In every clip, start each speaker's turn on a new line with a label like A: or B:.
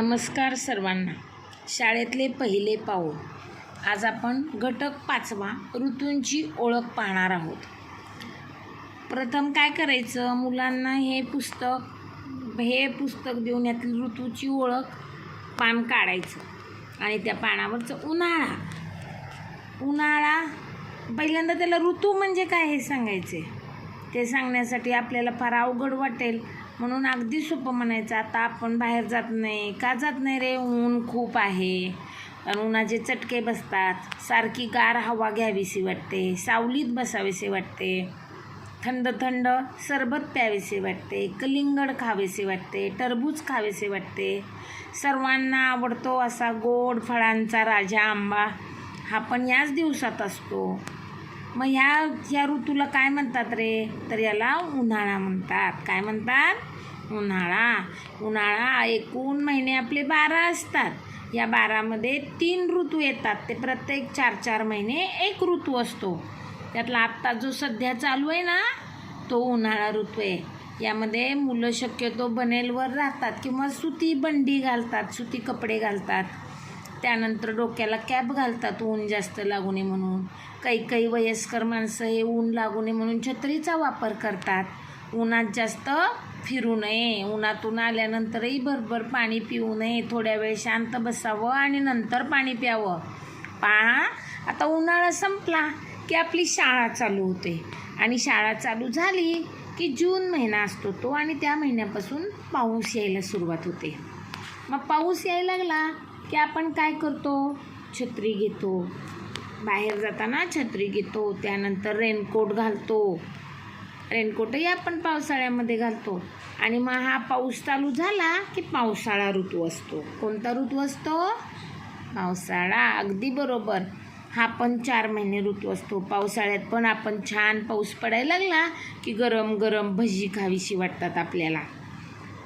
A: नमस्कार सर्वांना. शाळेतले पहिले पाऊल. आज आपण घटक पाचवा ऋतूंची ओळख पाहणार आहोत. प्रथम काय करायचं? मुलांना हे पुस्तक हे पुस्तक देऊन यातील ऋतूची ओळख पान काढायचं आणि त्या पानावरचं उन्हाळा. उन्हाळा पहिल्यांदा त्याला ऋतू म्हणजे काय हे सांगायचे? ते सांगण्यासाठी आपल्याला फार अवघड वाटेल. म्हणून अगदी सोपं म्हणायचं आता आपण बाहेर जात नाही. का जात नाही रे? ऊन खूप आहे. आणि उन्हाचे चटके बसतात. सारखी गार हवा घ्यावीशी वाटते. सावलीत बसावेसे वाटते. थंड थंड सरबत प्यावेसे वाटते. कलिंगड खावेसे वाटते. टरबूज खावेसे वाटते. सर्वांना आवडतो असा गोड फळांचा राजा आंबा. हा पण याच दिवसात असतो. मग ह्या ह्या ऋतूला काय म्हणतात रे? तर याला उन्हाळा म्हणतात. काय म्हणतात? उन्हाळा. उन्हाळा एकूण महिने आपले बारा असतात. या बारामध्ये तीन ऋतू येतात. ते प्रत्येक चार चार महिने एक ऋतू असतो. त्यातला आत्ता जो सध्या चालू आहे ना तो उन्हाळा ऋतू आहे. यामध्ये मुलं शक्यतो बनेलवर राहतात किंवा सुती बंडी घालतात सुती कपडे घालतात. त्यानंतर डोक्याला कॅप घालतात ऊन जास्त लागू नये म्हणून. काही काही वयस्कर माणसं हे ऊन लागू नये म्हणून छत्रीचा वापर करतात. उन्हात जास्त फिरू नये. उन्हातून आल्यानंतरही भरभर पाणी पिऊ नये. थोड्या वेळ शांत बसावं आणि नंतर पाणी प्यावं. पहा आता उन्हाळा संपला की आपली शाळा चालू होते. आणि शाळा चालू झाली की जून महिना असतो तो आणि त्या महिन्यापासून पाऊस यायला सुरुवात होते. मग पाऊस यायला लागला की आपण काय करतो? छत्री घेतो. बाहेर जाताना छत्री घेतो. त्यानंतर रेनकोट घालतो. रेनकोटही आपण पावसाळ्यामध्ये घालतो. आणि मग हा पाऊस चालू झाला की पावसाळा ऋतू असतो. कोणता ऋतू असतो? पावसाळा. अगदी बरोबर. हा पण चार महिने ऋतू असतो. पावसाळ्यात पण आपण छान पाऊस पडायला लागला की गरम गरम भजी खावीशी वाटतात आपल्याला.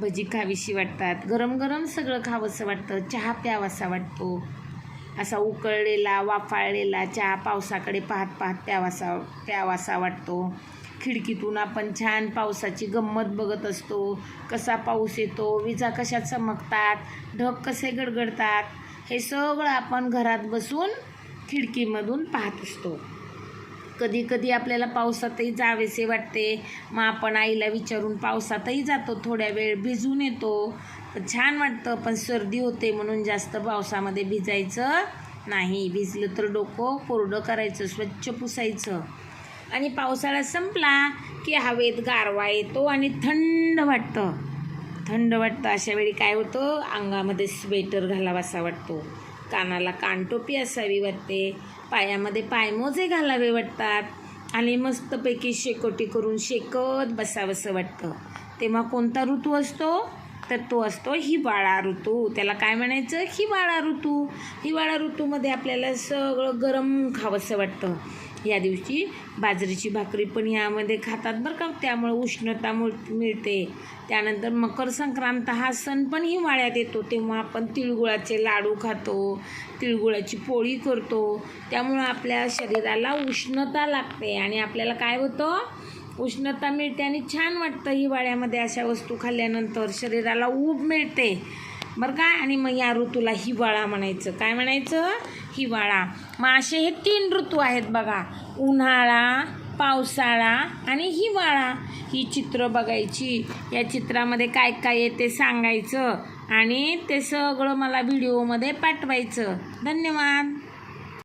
A: भजी खावीशी वाटतात. गरम गरम सगळं खावंसं वाटतं. चहा प्यावासा वाटतो. असा उकळलेला वाफाळलेला चहा पावसाकडे पाहत पाहत प्यावासा प्यावासा वाटतो. खिडकीतून आपण छान पावसाची गंमत बघत असतो. कसा पाऊस येतो विजा कशा चमकतात ढग कसे गडगडतात हे सगळं आपण घरात बसून खिडकीमधून पाहत असतो. कधी कधी आपल्याला पावसातही जावेसे वाटते. मग आपण आईला विचारून पावसातही जातो थोड्या वेळ भिजून येतो. छान वाटतं पण सर्दी होते म्हणून जास्त पावसामध्ये भिजायचं नाही. भिजलं तर डोकं कोरडं करायचं स्वच्छ पुसायचं. आणि पावसाळा संपला की हवेत गारवा येतो आणि थंड वाटतं. थंड वाटतं अशा वेळी काय होतं? अंगामध्ये स्वेटर घालावासा वाटतो. कानाला कानटोपी असावी वाटते. पायामध्ये पायमोजे घालावे वाटतात. आणि मस्तपैकी शेकोटी करून शेकत बसावंसं वाटतं. तेव्हा कोणता ऋतू असतो? तर तो असतो हिवाळा ऋतू. त्याला काय म्हणायचं? हिवाळा ऋतू. हिवाळा ऋतूमध्ये आपल्याला सगळं गरम खावंसं वाटतं. या दिवशी बाजरीची भाकरी पण यामध्ये खातात बरं का. त्यामुळे उष्णता मुळ मिळते. त्यानंतर मकर संक्रांत हा सण पण हिवाळ्यात येतो. तेव्हा आपण तिळगुळाचे लाडू खातो तिळगुळाची पोळी करतो. त्यामुळं आपल्या शरीराला उष्णता लागते आणि आपल्याला काय होतं? उष्णता मिळते आणि छान वाटतं हिवाळ्यामध्ये अशा वस्तू खाल्ल्यानंतर शरीराला ऊब मिळते. बरं काय आणि मग या ऋतूला हिवाळा म्हणायचं. काय म्हणायचं? हिवाळा. मग असे हे तीन ऋतू आहेत बघा. उन्हाळा पावसाळा आणि हिवाळा. ही चित्र बघायची. या चित्रामध्ये काय काय आहे ते सांगायचं आणि ते सगळं मला व्हिडिओमध्ये पाठवायचं. धन्यवाद.